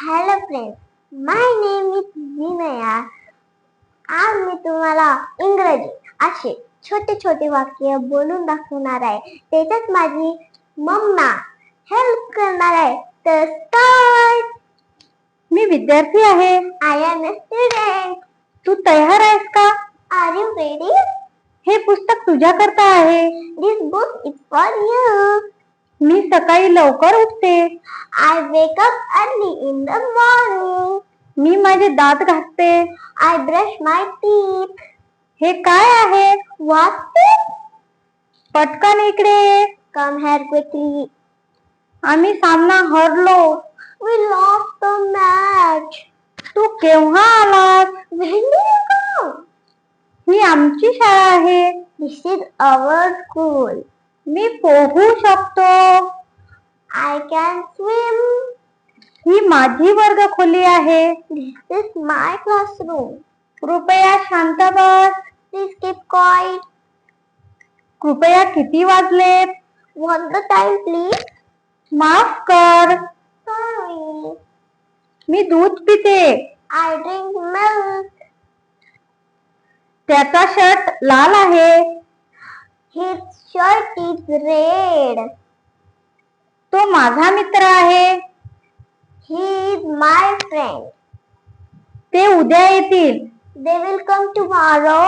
Hello friends my name is Vinaya आज मी तुम्हाला इंग्रजी असे छोटे छोटे वाक्य बोलून दाखवणार आहे. त्याच्यात माझी मम्मा हेल्प करणार आहे. तर स्टार्ट मी विद्यार्थी आहे. आय एम अ स्टुडंट तू तयार आहेस का? आर यू रेडी हे पुस्तक तुझ्याकरता आहे. This book is for you मी सकाळी लवकर उठते. I wake up early in the morning मी माझे दात घासते. आय ब्रश माय टीथ हे काय आहे? व्हॉट पटकन इकडे ये. कम हेअर क्विकली आम्ही सामना हरलो. We lost the match. तू केव्हा आलास? ही आमची शाळा आहे. This is our school. मी पोहू शकतो. आय कॅन स्विम ही माझी वर्ग खोली आहे दिस माय क्लासरूम कृपया शांत बस. प्लीज कीप कॉल कृपया किती वाजले? वन द टाइम प्लीज माफ कर. सॉरी मी दूध पिते. आय ड्रिंक मिल्क त्याचा शर्ट लाल आहे. His shirt is red. तो माझा मित्र आहे He is my friend. ते उद्या येतील They will come tomorrow.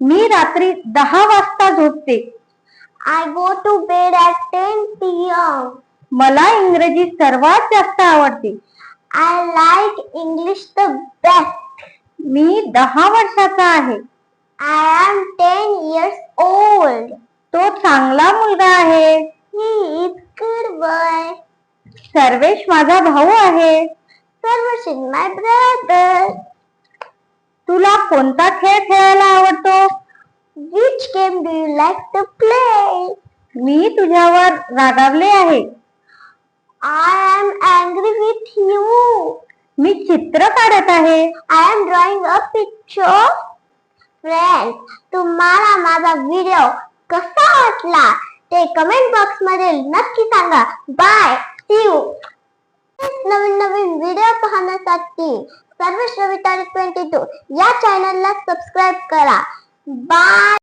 मी रात्री दहा वाजता झोपते I go to bed at 10 p.m. मला इंग्रजी सर्वात जास्त आवडते I like English the best. मी दहा वर्षाचा आहे I am ten years old तो चांगला मुलगा आहे he is good boy Sarvesh माझा भाऊ आहे सर्वेश इज माय ब्रदर तुला कोणता खेळ खेळायला आवडतो which game do you like to play मी तुझ्यावर रागावले आहे I am angry with you मी चित्र काढत आहे I am drawing a picture Friends, तुम्हाला माझा व्हिडिओ कसा वाटला? ते कमेंट बॉक्समध्ये नक्की सांगा. बाय सी यू नवीन नवीन व्हिडिओ पाहण्यासाठी सर्व श्रविता ट्वेंटी टू या चॅनलला सबस्क्राईब करा. बाय